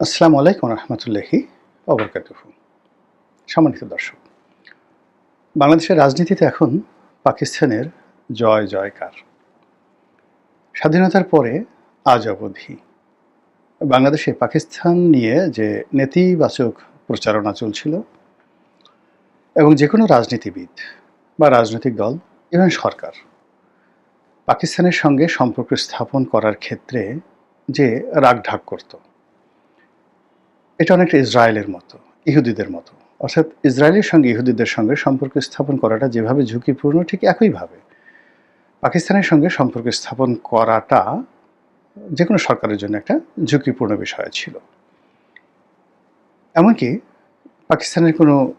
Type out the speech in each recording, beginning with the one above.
আসসালামু আলাইকুম রহমতুল্লাহি অবরকাতুহ সম্মানিত দর্শক, বাংলাদেশের রাজনীতিতে এখন পাকিস্তানের জয় জয়কার। স্বাধীনতার পরে আজ অবধি বাংলাদেশে পাকিস্তান নিয়ে যে নেতিবাচক প্রচারণা চলছিল এবং যে কোনো রাজনীতিবিদ বা রাজনৈতিক দল, ইভেন সরকার, পাকিস্তানের সঙ্গে সম্পর্ক স্থাপন করার ক্ষেত্রে যে রাগঢাক করতো এটা অনেকটা ইসরায়েলের মতো, ইহুদিদের মতো। অর্থাৎ ইসরায়েলের সঙ্গে ইহুদিদের সঙ্গে সম্পর্ক স্থাপন করাটা যেভাবে ঝুঁকিপূর্ণ, ঠিক একইভাবে। পাকিস্তানের সঙ্গে সম্পর্ক স্থাপন করাটা যে কোনো সরকারের জন্য একটা ঝুঁকিপূর্ণ বিষয় ছিল। এমনকি পাকিস্তানের কোনো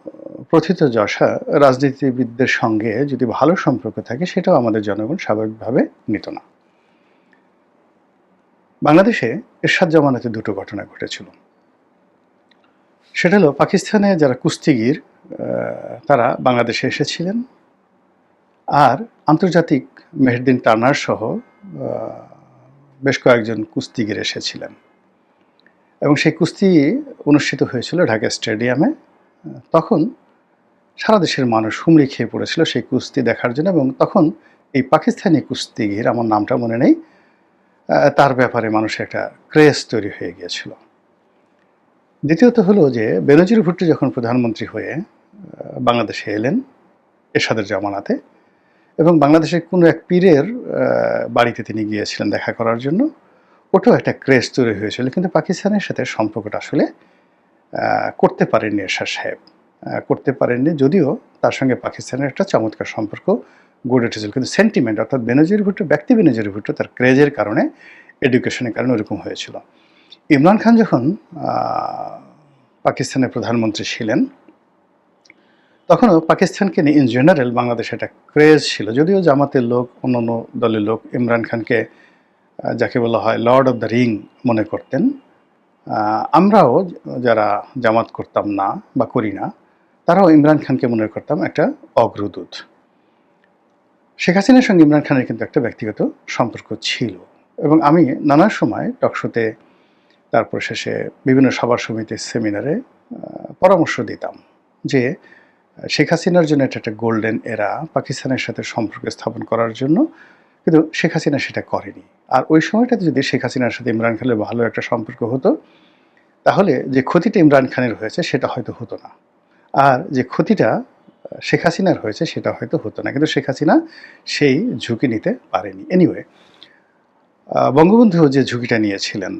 প্রথিত যশা রাজনীতিবিদদের সঙ্গে যদি ভালো সম্পর্ক থাকে, সেটাও আমাদের জনগণ স্বাভাবিকভাবে নিত না। বাংলাদেশে এরশাদ জামানাতে দুটো ঘটনা ঘটেছিল। সেটা হলো পাকিস্তানে যারা কুস্তিগির তারা বাংলাদেশে এসেছিলেন। আর আন্তর্জাতিক মেহেরদিন টার্নার সহ বেশ কয়েকজন কুস্তিগির এসেছিলেন। এবং সেই কুস্তি অনুষ্ঠিত হয়েছিল ঢাকা স্টেডিয়ামে। তখন সারা দেশের মানুষ হুমড়ি খেয়ে পড়েছিল সেই কুস্তি দেখার জন্য এবং তখন এই পাকিস্তানি কুস্তিগির, আমার নামটা মনে নেই তার ব্যাপারে মানুষের একটা ক্রেজ তৈরি হয়ে গিয়েছিল। দ্বিতীয়ত হলো যে, বেনজির ভুট্টো যখন প্রধানমন্ত্রী হয়ে বাংলাদেশে এলেন, এরশাদের জামানাতে, এবং বাংলাদেশের কোনো এক পীরের বাড়িতে তিনি গিয়েছিলেন দেখা করার জন্য, ওটাও একটা ক্রেজ তৈরি হয়েছিল। কিন্তু পাকিস্তানের সাথে সম্পর্কটা আসলে করতে পারেননি এরশাদ সাহেব। করতে পারেননি যদিও তার সঙ্গে পাকিস্তানের একটা চমৎকার সম্পর্ক গড়ে উঠেছিল। কিন্তু সেন্টিমেন্ট অর্থাৎ বেনজির ভুট্টো, ব্যক্তি বেনজির ভুট্টো তার ক্রেজের কারণে এডুকেশনের কারণে ওরকম হয়েছিল। ইমরান খান যখন পাকিস্তানের প্রধানমন্ত্রী ছিলেন, তখনও পাকিস্তানকে নিয়ে ইন জেনারেল বাংলাদেশে একটা ক্রেজ ছিল। যদিও জামাতের লোক, অন্যান্য দলের লোক ইমরান খানকে যাকে বলা হয় লর্ড অফ দ্য রিং মনে করতেন। আমরাও যারা জামাত করতাম না বা করি না, তারাও ইমরান খানকে মনে করতাম একটা অগ্রদূত। শেখ হাসিনার সঙ্গে ইমরান খানের কিন্তু একটা ব্যক্তিগত সম্পর্ক ছিল। এবং আমি নানা সময় টকশোতে তারপর শেষে বিভিন্ন সভা সমিতির সেমিনারে পরামর্শ দিতাম যে শেখ হাসিনার জন্য এটা একটা গোল্ডেন এরা, পাকিস্তানের সাথে সম্পর্ক স্থাপন করার জন্য, কিন্তু শেখ হাসিনা সেটা করেনি। আর ওই সময়টাতে যদি শেখ হাসিনার সাথে ইমরান খানের ভালো একটা সম্পর্ক হতো, তাহলে যে ক্ষতিটা ইমরান খানের হয়েছে সেটা হয়তো হতো না। আর যে ক্ষতিটা শেখ হাসিনার হয়েছে সেটা হয়তো হতো না। কিন্তু শেখ হাসিনা সেই ঝুঁকি নিতে পারেনি। এনিওয়ে বঙ্গবন্ধু যে ঝুঁকিটা নিয়েছিলেন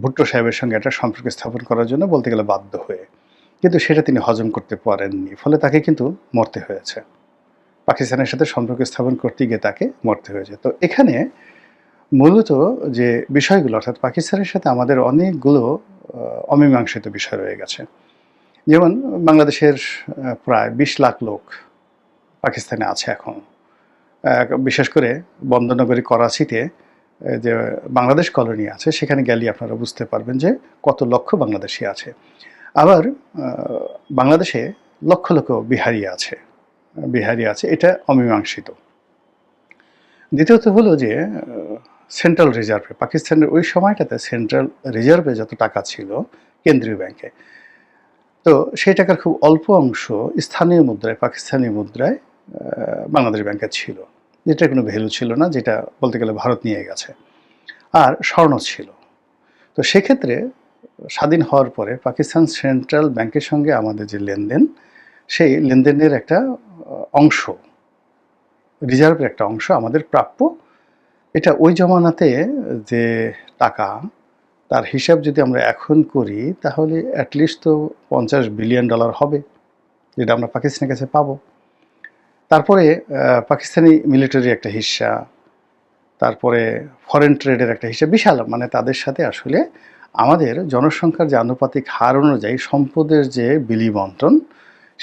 ভুট্টো সাহেবের সঙ্গে একটা সম্পর্ক স্থাপন করার জন্য বলতে গেলে বাধ্য হয়ে। কিন্তু সেটা তিনি হজম করতে পারেননি, ফলে তাকে কিন্তু মরতে হয়েছে। পাকিস্তানের সাথে সম্পর্ক স্থাপন করতে গিয়ে তাকে মরতে হয়েছে। তো এখানে মূলত যে বিষয়গুলো, অর্থাৎ পাকিস্তানের সাথে আমাদের অনেকগুলো অমীমাংসিত বিষয় রয়ে গেছে। যেমন বাংলাদেশের প্রায় বিশ লাখ লোক পাকিস্তানে আছে এখন। বিশেষ করে বন্দরনগরী করাচিতে যে বাংলাদেশ কলোনি আছে, সেখানে গেলে আপনারা বুঝতে পারবেন যে কত লক্ষ বাংলাদেশি আছে। আবার বাংলাদেশে লক্ষ লক্ষ বিহারি আছে বিহারি আছে, এটা অমীমাংসিত। দ্বিতীয়ত হলো যে সেন্ট্রাল রিজার্ভে, পাকিস্তানের ওই সময়টাতে সেন্ট্রাল রিজার্ভে যত টাকা ছিল কেন্দ্রীয় ব্যাংকে, তো সেই টাকার খুব অল্প অংশ স্থানীয় মুদ্রায়, পাকিস্তানি মুদ্রায় বাংলাদেশ ব্যাংকে ছিল। যেটা কোনো ভ্যালু ছিল না, যেটা বলতে গেলে ভারত নিয়ে গেছে। আর স্বর্ণ ছিল। তো সেক্ষেত্রে স্বাধীন হওয়ার পরে পাকিস্তান সেন্ট্রাল ব্যাংকের সঙ্গে আমাদের যে লেনদেন, সেই লেনদেনের একটা অংশ, রিজার্ভের একটা অংশ আমাদের প্রাপ্য। এটা ওই জমানাতে যে টাকা, তার হিসাব যদি আমরা এখন করি, তাহলে অ্যাটলিস্ট তো পঞ্চাশ বিলিয়ন ডলার হবে, যেটা আমরা পাকিস্তানের কাছে পাবো। তারপরে পাকিস্তানি মিলিটারি একটা হিস্সা, তারপরে ফরেন ট্রেডের একটা হিসাব বিশাল মানে তাদের সাথে আসলে আমাদের জনসংখ্যার যে আনুপাতিক হার অনুযায়ী সম্পদের যে বিলি বন্টন,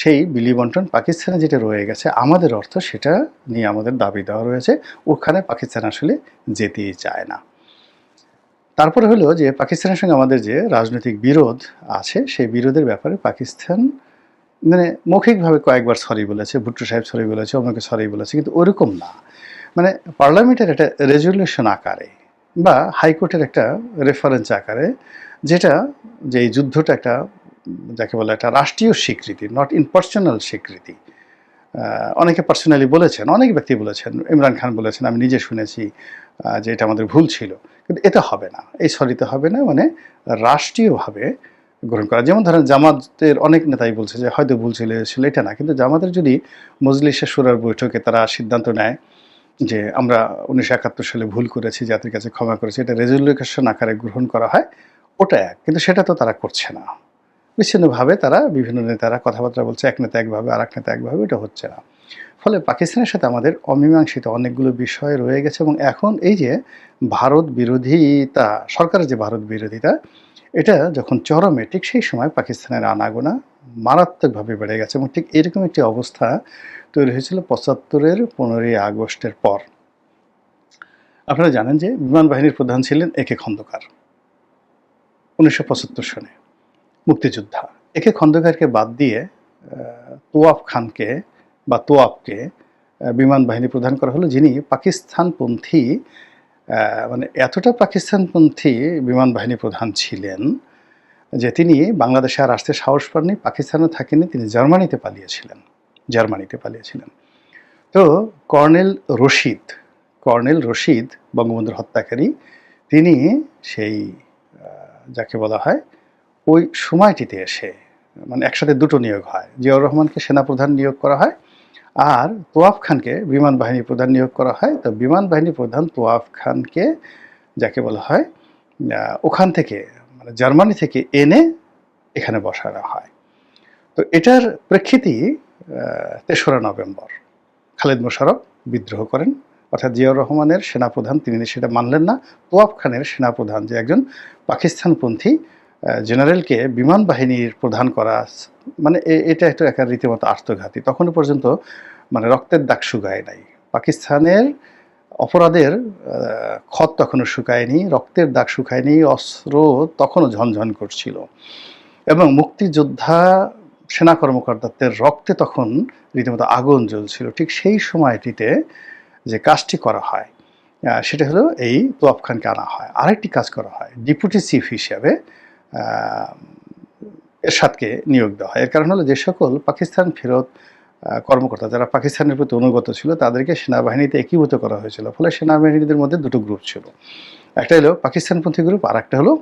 সেই বিলি বন্টন পাকিস্তানে যেটা রয়ে গেছে, আমাদের অর্থ সেটা নিয়ে আমাদের দাবি দেওয়া রয়েছে, ওখানে পাকিস্তান আসলে যেতেই চায় না। তারপরে হলো যে, পাকিস্তানের সঙ্গে আমাদের যে রাজনৈতিক বিরোধ আছে, সেই বিরোধের ব্যাপারে পাকিস্তান মানে মৌখিকভাবে কয়েকবার সরি বলেছে, ভুট্টো সাহেব সরি বলেছে অন্যকে সরি বলেছে, কিন্তু ওরকম না। মানে পার্লামেন্টের একটা রেজলিউশন আকারে বা হাইকোর্টের একটা রেফারেন্স আকারে যেটা যে এই যুদ্ধটা একটা যাকে বলে একটা রাষ্ট্রীয় স্বীকৃতি নট ইনপার্সোনাল স্বীকৃতি। অনেকে পার্সোনালি বলেছেন, অনেক ব্যক্তি বলেছেন, ইমরান খান বলেছেন, আমি নিজে শুনেছি যে এটা আমাদের ভুল ছিল। কিন্তু এটা হবে না। এই সরিতে হবে না মানে রাষ্ট্রীয়ভাবে গ্রহণ করা। যেমন ধরেন জামাতের অনেক নেতাই বলছে যে, হয়তো ভুল ছিল ছিল, এটা না। কিন্তু জামাতের যদি মজলিসে সুরার বৈঠকে তারা সিদ্ধান্ত নেয় যে, আমরা উনিশশো একাত্তর সালে ভুল করেছি, জাতির কাছে ক্ষমা করেছি, এটা রেজলিউশন আকারে গ্রহণ করা হয়, ওটা এক। কিন্তু সেটা তো তারা করছে না। বিচ্ছিন্নভাবে তারা বিভিন্ন নেতারা কথাবার্তা বলছে, এক নেতা একভাবে আর এক নেতা একভাবে, এটা হচ্ছে না। ফলে পাকিস্তানের সাথে আমাদের অমীমাংসিত অনেকগুলো বিষয় রয়ে গেছে এবং এখন এই যে, ভারত বিরোধিতা সরকারের যে ভারত বিরোধিতা এটা যখন চরমে ঠিক সেই সময় পাকিস্তানের আনাগোনা মারাত্মকভাবে বেড়ে গেছে এবং ঠিক এরকম একটি অবস্থা তৈরি হয়েছিল পঁচাত্তরের পনেরোই আগস্টের পর। আপনারা জানেন যে বিমান বাহিনীর প্রধান ছিলেন একে খন্দকার উনিশশো পঁচাত্তর সনে মুক্তিযোদ্ধা। একে খন্দকারকে বাদ দিয়ে তোয়াফ খানকে বা তোয়াবকে আহ, বিমান বাহিনী প্রদান করা হলো যিনি পাকিস্তানপন্থী মানে এতটা পাকিস্তানপন্থী বিমান বাহিনী প্রধান ছিলেন যে তিনি বাংলাদেশে আর আসতে সাহস পাননি, পাকিস্তানে থাকেনি তিনি জার্মানিতে পালিয়েছিলেন জার্মানিতে পালিয়েছিলেন। তো কর্নেল রশিদ কর্নেল রশিদ বঙ্গবন্ধুর হত্যাকারী, তিনি সেই যাকে বলা হয়, ওই সময়টিতে এসে মানে একসাথে দুটো নিয়োগ হয়, জিয়াউর রহমানকে সেনাপ্রধান নিয়োগ করা হয় আর তোয়াফ খানকে বিমান বাহিনী প্রধান নিয়োগ করা হয়। তো বিমান বাহিনী প্রধান তোয়াফ খানকে যাকে বলা হয় ওখান থেকে মানে জার্মানি থেকে এনে এখানে বসানো হয়। তো এটার প্রেক্ষিতেই তেসরা নভেম্বর খালেদ মোশারফ বিদ্রোহ করেন। অর্থাৎ জিয়াউর রহমানের সেনাপ্রধান, তিনি সেটা মানলেন না। তোয়াব খানের সেনাপ্রধান যে একজন পাকিস্তানপন্থী জেনারেলকে বিমান বাহিনীর প্রধান করা মানে এটা একটা একটা রীতিমতো আত্মঘাতী তখনও পর্যন্ত মানে রক্তের দাগ শুকায় নাই। পাকিস্তানের অপরাধের ক্ষত তখনও শুকায়নি, রক্তের দাগ শুকায়নি, অস্ত্র তখনও ঝনঝন করছিল। এবং মুক্তিযোদ্ধা, সেনা কর্মকর্তাদের রক্তে তখন রীতিমতো আগুন জ্বলছিল। ঠিক সেই সময়টিতে যে কাজটি করা হয় সেটা হলো এই তোয়াব খানকে আনা হয়। আরেকটি কাজ করা হয়, ডিপুটি চিফ হিসাবে এরশাদকে নিয়োগ দেওয়া হয়। এর কারণ হলো যে সকল পাকিস্তান ফেরত কর্মকর্তা যারা পাকিস্তানের প্রতি অনুগত ছিল, তাদেরকে সেনাবাহিনীতে একীভূত করা হয়েছিল। ফলে সেনাবাহিনীদের মধ্যে দুটো গ্রুপ ছিল। একটা হলো পাকিস্তানপন্থী গ্রুপ আর একটা হলো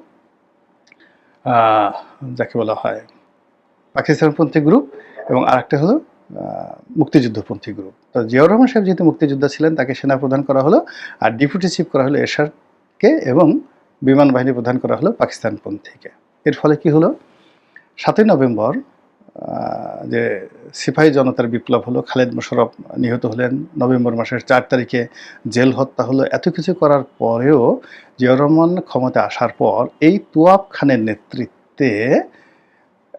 যাকে বলা হয় পাকিস্তানপন্থী গ্রুপ এবং আরেকটা হলো মুক্তিযুদ্ধপন্থী গ্রুপ তো জিয়াউর রহমান সাহেব যেহেতু মুক্তিযোদ্ধা ছিলেন, তাকে সেনা প্রদান করা হলো, আর ডেপুটি চিফ করা হলো এরশাদকে এবং বিমান বাহিনী প্রদান করা হলো পাকিস্তানপন্থীকে এর ফলে কি হলো? সাতই নভেম্বর যে সিপাহী জনতার বিপ্লব হলো, খালেদ মোশারফ নিহত হলেন। নভেম্বর মাসের চার তারিখে জেল হত্যা হলো। এত কিছু করার পরেও জিয়াউর রহমান ক্ষমতা আসার পর এই তুয়াব খানের নেতৃত্বে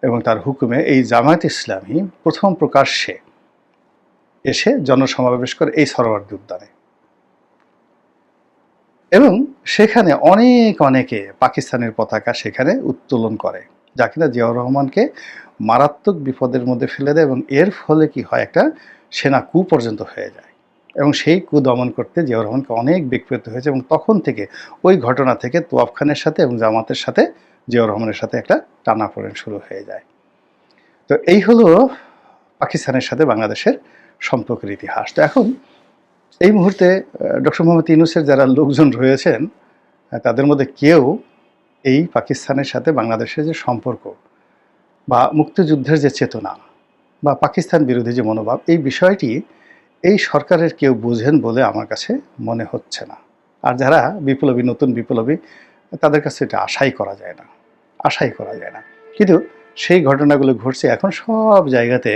এবং তার হুকুমে এই জামায়াত ইসলামী প্রথম প্রকাশ্যে এসে জনসমাবেশ করে এই সরোয়ার্দী উদ্যানে এবং সেখানে অনেক অনেকে পাকিস্তানের পতাকা সেখানে উত্তোলন করে, যা কিনা জিয়াউর রহমানকে মারাত্মক বিপদের মধ্যে ফেলে দেয় এবং এর ফলে কি হয়, একটা সেনা কু পর্যন্ত হয়ে যায়। এবং সেই কু দমন করতে জিয়াউর রহমানকে অনেক বেগ পেতে হয়েছে এবং তখন থেকে ওই ঘটনা থেকে তোয়াব খানের সাথে এবং জামাতের সাথে জিয়াউর রহমানের সাথে একটা টানাপোড়েন শুরু হয়ে যায়। তো এই হলো পাকিস্তানের সাথে বাংলাদেশের সম্পর্কের ইতিহাস। তো এখন এই মুহূর্তে ডক্টর মোহাম্মদ ইউনুসের যারা লোকজন রয়েছেন তাদের মধ্যে কেউ এই পাকিস্তানের সাথে বাংলাদেশের যে সম্পর্ক বা মুক্তিযুদ্ধের যে চেতনা বা পাকিস্তান বিরোধী যে মনোভাব, এই বিষয়টি এই সরকারের কেউ বোঝেন বলে আমার কাছে মনে হচ্ছে না। আর যারা বিপ্লবী, নতুন বিপ্লবী, তাদের কাছে এটা আশাই করা যায় না, আশাই করা যায় না। কিন্তু সেই ঘটনাগুলো ঘটছে, এখন সব জায়গাতে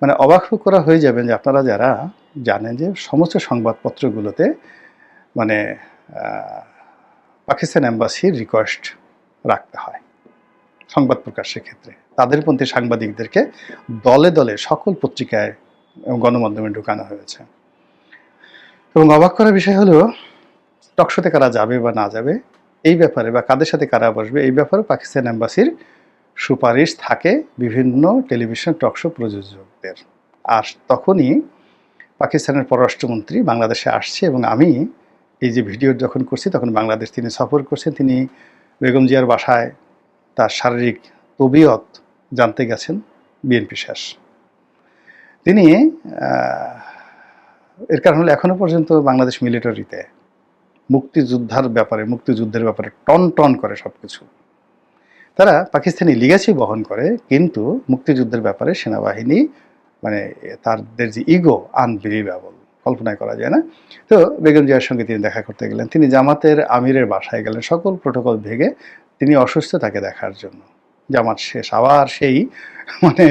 মানে অবাক করা হয়ে যাবেন যে আপনারা যারা জানেন যে সমস্ত সংবাদপত্রগুলোতে মানে পাকিস্তান অ্যাম্বাসির রিকোয়েস্ট রাখতে হয় সংবাদ প্রকাশের ক্ষেত্রে। তাদের পন্থী সাংবাদিকদেরকে দলে দলে সকল পত্রিকায় এবং গণমাধ্যমে ঢুকানো হয়েছে। এবং অবাক করার বিষয় হলো টকশোতে কারা যাবে বা না যাবে, এই ব্যাপারে বা কাদের সাথে কারা বসবে, এই ব্যাপারে পাকিস্তান অ্যাম্বাসির সুপারিশ থাকে বিভিন্ন টেলিভিশন টকশো প্রযোজকদের। আর তখনই পাকিস্তানের পররাষ্ট্রমন্ত্রী বাংলাদেশে আসছে এবং আমি এই যে ভিডিও যখন করছি, তখন বাংলাদেশ তিনি সফর করছেন। তিনি বেগম জিয়ার বাসায় তার শারীরিক তবিয়ত জানতে গেছেন, বিএনপি শেষ। তিনি এর কারণ হলো এখনও পর্যন্ত বাংলাদেশ মিলিটারিতে মুক্তিযোদ্ধার ব্যাপারে, মুক্তিযুদ্ধের ব্যাপারে টন টন করে সব কিছু তারা পাকিস্তানি লিগাসি বহন করে, কিন্তু মুক্তিযুদ্ধের ব্যাপারে সেনাবাহিনী মানে তাদের যে ইগো আনবিলিভেবল কল্পনায় করা যায় না। তো বেগম জিয়ার সঙ্গে তিনি দেখা করতে গেলেন। তিনি জামাতের আমিরের বাসায় গেলেন। সকল প্রোটোকল ভেঙে তিনি অসুস্থ তাকে দেখার জন্য। জামাত শেষ। আবার সেই মানে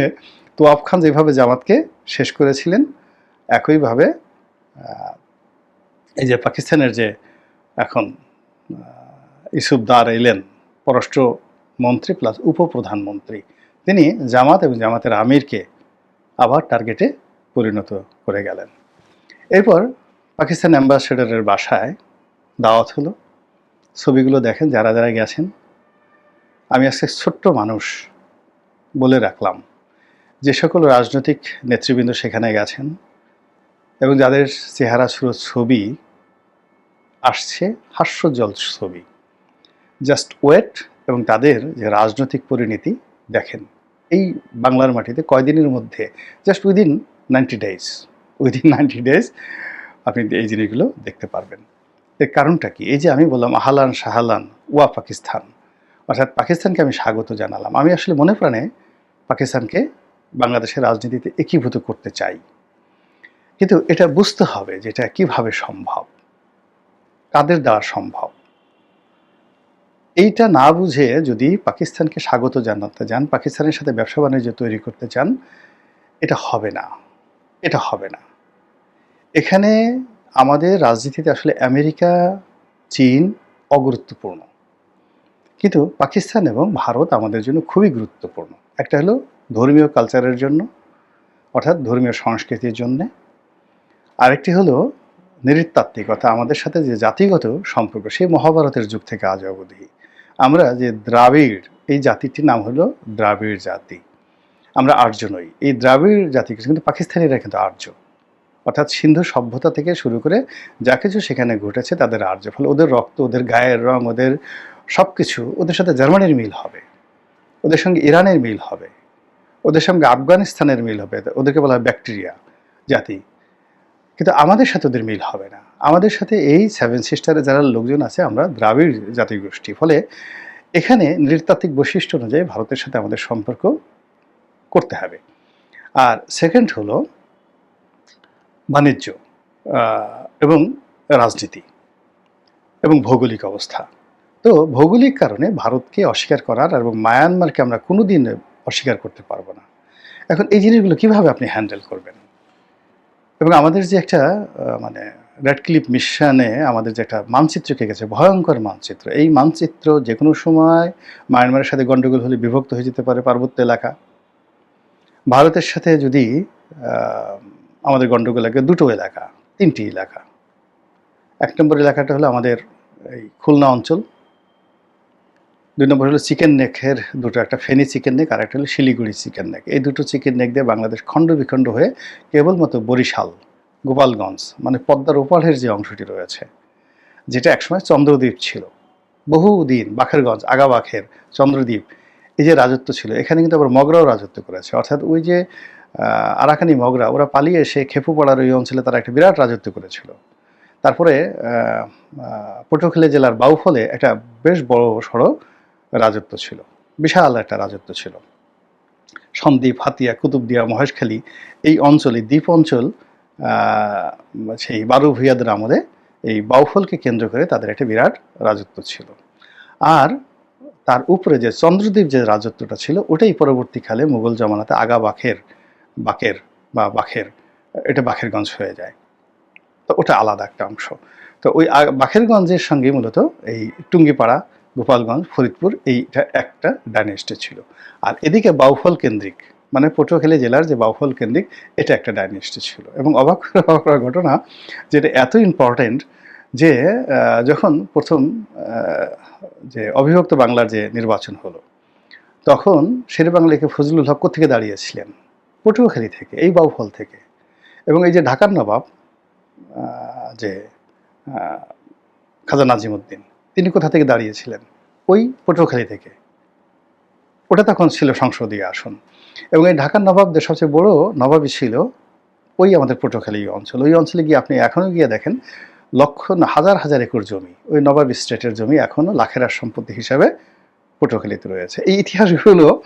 তোয়াব খান যেভাবে জামাতকে শেষ করেছিলেন, একইভাবে এই যে পাকিস্তানের যে এখন ইসুফদার এলেন পররাষ্ট্র মন্ত্রী প্লাস উপপ্রধানমন্ত্রী, তিনি জামাত এবং জামাতের আমিরকে আবার টার্গেটে পরিণত করে গেলেন। এরপর পাকিস্তান অ্যাম্বাসেডারের বাসায় দাওয়াত হলো। ছবিগুলো দেখেন, যারা যারা গেছেন। আমি আজকে ছোট্ট মানুষ বলে রাখলাম, যে সকল রাজনৈতিক নেতৃবৃন্দ সেখানে গেছেন এবং যাদের চেহারা সুরত ছবি, আসছে হাস্যজল ছবি। জাস্ট ওয়েট এবং তাদের যে রাজনৈতিক পরিণতি দেখেন। এই বাংলার মাটিতে কয়দিনের মধ্যে? Just within ninety days within ninety days আপনি এই জিনিসগুলো দেখতে পারবেন। এর কারণটা কি? এই যে আমি বললাম, আহালান শাহালান ওয়া পাকিস্তান। অর্থাৎ পাকিস্তানকে আমি স্বাগত জানালাম। আমি আসলে মনে প্রাণে পাকিস্তানকে বাংলাদেশের রাজনীতিতে একীভূত করতে চাই। কিন্তু এটা বুঝতে হবে যে এটা কীভাবে সম্ভব। কাদের দ্বারা সম্ভব? এইটা না বুঝে যদি পাকিস্তানকে স্বাগত জানাতে যান, পাকিস্তানের সাথে ব্যবসা বাণিজ্য তৈরি করতে চান, এটা হবে না। এটা হবে না। এখানে আমাদের রাজনীতিতে আসলে আমেরিকা, চীন অগুরুত্বপূর্ণ। কিন্তু পাকিস্তান এবং ভারত আমাদের জন্য খুবই গুরুত্বপূর্ণ। একটা হলো ধর্মীয় কালচারের জন্য, অর্থাৎ ধর্মীয় সংস্কৃতির জন্যে। আরেকটি হলো নৃতাত্ত্বিকতা, আমাদের সাথে যে জাতিগত সম্পর্ক, সেই মহাভারতের যুগ থেকে আজ অবধি। আমরা যে দ্রাবিড়, এই জাতিটির নাম হলো দ্রাবিড় জাতি। আমরা আর্য নই। এই দ্রাবিড় জাতি কিন্তু পাকিস্তানিরা কিন্তু আর্য। অর্থাৎ সিন্ধু সভ্যতা থেকে শুরু করে যা কিছু সেখানে ঘটেছে তাদের আর্য। ফলে ওদের রক্ত, ওদের গায়ের রং, ওদের সব কিছু ওদের সাথে জার্মানির মিল হবে। ওদের সঙ্গে ইরানের মিল হবে। ওদের সঙ্গে আফগানিস্তানের মিল হবে। ওদেরকে বলা হয় ব্যাকটেরিয়া জাতি। কিন্তু আমাদের সাথে ওদের মিল হবে না। আমাদের সাথে এই সেভেন সিস্টারে যারা লোকজন আছে, আমরা দ্রাবিড় জাতিগোষ্ঠী ফলে এখানে নৃতাত্ত্বিক বৈশিষ্ট্য অনুযায়ী ভারতের সাথে আমাদের সম্পর্ক করতে হবে। আর সেকেন্ড হলো বাণিজ্য এবং রাজনীতি, এবং ভৌগোলিক অবস্থা। তো ভৌগোলিক কারণে ভারতকে অস্বীকার করার এবং মায়ানমারকে আমরা কোনো দিন অস্বীকার করতে পারব না। এখন এই জিনিসগুলো কীভাবে আপনি হ্যান্ডেল করবেন? এবং আমাদের যে একটা মানে রেড ক্লিপ মিশনে আমাদের যে একটা মানচিত্র কে গেছে, ভয়ঙ্কর মানচিত্র। এই মানচিত্র যে কোনো সময় মায়ানমারের সাথে গণ্ডগোল হলে বিভক্ত হয়ে যেতে পারে পার্বত্য এলাকা। ভারতের সাথে যদি আমাদের গণ্ডগোল লাগে, দুটো এলাকা, তিনটি এলাকা। এক নম্বর এলাকাটা হলো আমাদের এই খুলনা অঞ্চল। দুই নম্বর হলো চিকেন নেকের দুটো একটা ফেনি চিকেন নেক আর একটা হলো শিলিগুড়ি চিকেন নেক এই দুটো চিকেন নেক দিয়ে বাংলাদেশ খণ্ড বিখণ্ড হয়ে কেবলমাত্র বরিশাল গোপালগঞ্জ মানে পদ্মার ওপারের যে অংশটি রয়েছে যেটা একসময় চন্দ্রদ্বীপ ছিল। বহুদিন বাখেরগঞ্জ আগাবাখের চন্দ্রদ্বীপ এই যে রাজত্ব ছিল এখানে কিন্তু আবার মগরাও রাজত্ব করেছে। অর্থাৎ ওই যে আরাকানি মগরা ওরা পালিয়ে এসে খেপুপাড়ার ওই অঞ্চলে তারা একটা বিরাট রাজত্ব করেছিল। তারপরে আহ, জেলার বাউফলে একটা বেশ বড় সড়ো রাজত্ব ছিল। বিশাল একটা রাজত্ব ছিল। সন্দ্বীপ হাতিয়া কুতুবদিয়া মহেশখালী এই অঞ্চলে, দ্বীপ অঞ্চল সেই বারু ভূয়াদের আমলে এই বাউফলকে কেন্দ্র করে তাদের একটা বিরাট রাজত্ব ছিল। আর তার উপরে যে চন্দ্রদ্বীপ যে রাজত্বটা ছিল, ওটাই পরবর্তীকালে মুঘল জমানাতে আগা বাখের বাকের বা বাখের, এটা বাখেরগঞ্জ হয়ে যায়। তো ওটা আলাদা একটা অংশ। তো ওই বাখেরগঞ্জের সঙ্গে মূলত এই টুঙ্গিপাড়া গোপালগঞ্জ, ফরিদপুর এইটা একটা ডাইনেস্টি ছিল আর এদিকে বাউফল কেন্দ্রিক মানে পটুয়াখালী জেলার যে বাউফল কেন্দ্রিক, এটা একটা ডাইনেস্টি ছিল এবং অবাক করা করার ঘটনা যেটা এত ইম্পর্টেন্ট যে যখন প্রথম যে অবিভক্ত বাংলার যে নির্বাচন হলো, তখন শেরে বাংলাকে ফজলুল হক থেকে দাঁড়িয়েছিলেন? পটুয়াখালী থেকে, এই বাউফল থেকে। এবং এই যে ঢাকার নবাব যে খাজা নাজিমুদ্দিন তিনি কোথা থেকে দাঁড়িয়েছিলেন? ওই পটুয়াখালী থেকে। ওটা তখন ছিল সংসদীয় আসন। এবং এই ঢাকার নবাবদের সবচেয়ে বড় নবাবই ছিল, ওই আমাদের পটুয়াখালী অঞ্চল। ওই অঞ্চলে গিয়ে আপনি এখনও গিয়ে দেখেন, লক্ষ হাজার হাজার একর জমি। ওই নবাব স্টেটের জমি এখনও লাখের সম্পত্তি হিসাবে পটুয়াখালীতে রয়েছে। এই ইতিহাসগুলো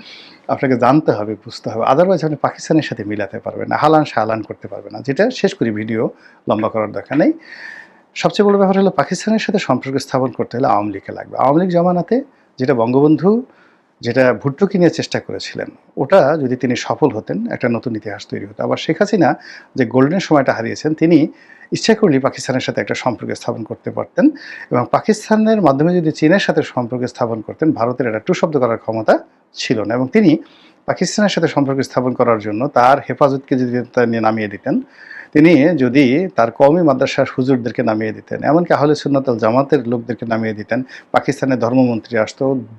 আপনাকে জানতে হবে, বুঝতে হবে। আদারওয়াইজ আপনি পাকিস্তানের সাথে মিলাতে পারবেন না, হালান সালান করতে পারবেন না। যেটা শেষ করি, ভিডিও লম্বা করার দরকার নেই। সবচেয়ে বড় ব্যাপার হলো পাকিস্তানের সাথে সম্পর্ক স্থাপন করতে হলে আওয়ামী লীগকে লাগবে। আওয়ামী লীগ জমানাতে যেটা বঙ্গবন্ধু, যেটা ভুট্টোকে নিয়ে চেষ্টা করেছিলেন, ওটা যদি তিনি সফল হতেন, একটা নতুন ইতিহাস তৈরি হতো। আবার শেখ হাসিনা যে গোল্ডেন সময়টা হারিয়েছেন, তিনি ইচ্ছা করলে পাকিস্তানের সাথে একটা সম্পর্ক স্থাপন করতে পারতেন এবং পাকিস্তানের মাধ্যমে যদি চীনের সাথে সম্পর্ক স্থাপন করতেন, ভারতের একটা টু শব্দ করার ক্ষমতা ছিল না এবং তিনি পাকিস্তানের সাথে সম্পর্ক স্থাপন করার জন্য তার হেফাজতকে যদি নিয়ে নামিয়ে দিতেন তিনি যদি তার কওমি মাদ্রাসার হুজুরদেরকে নামিয়ে দিতেন, এমনকি আহলে সুন্নাতাল জামাতের লোকদেরকে নামিয়ে দিতেন, পাকিস্তানের ধর্মমন্ত্রী আসতো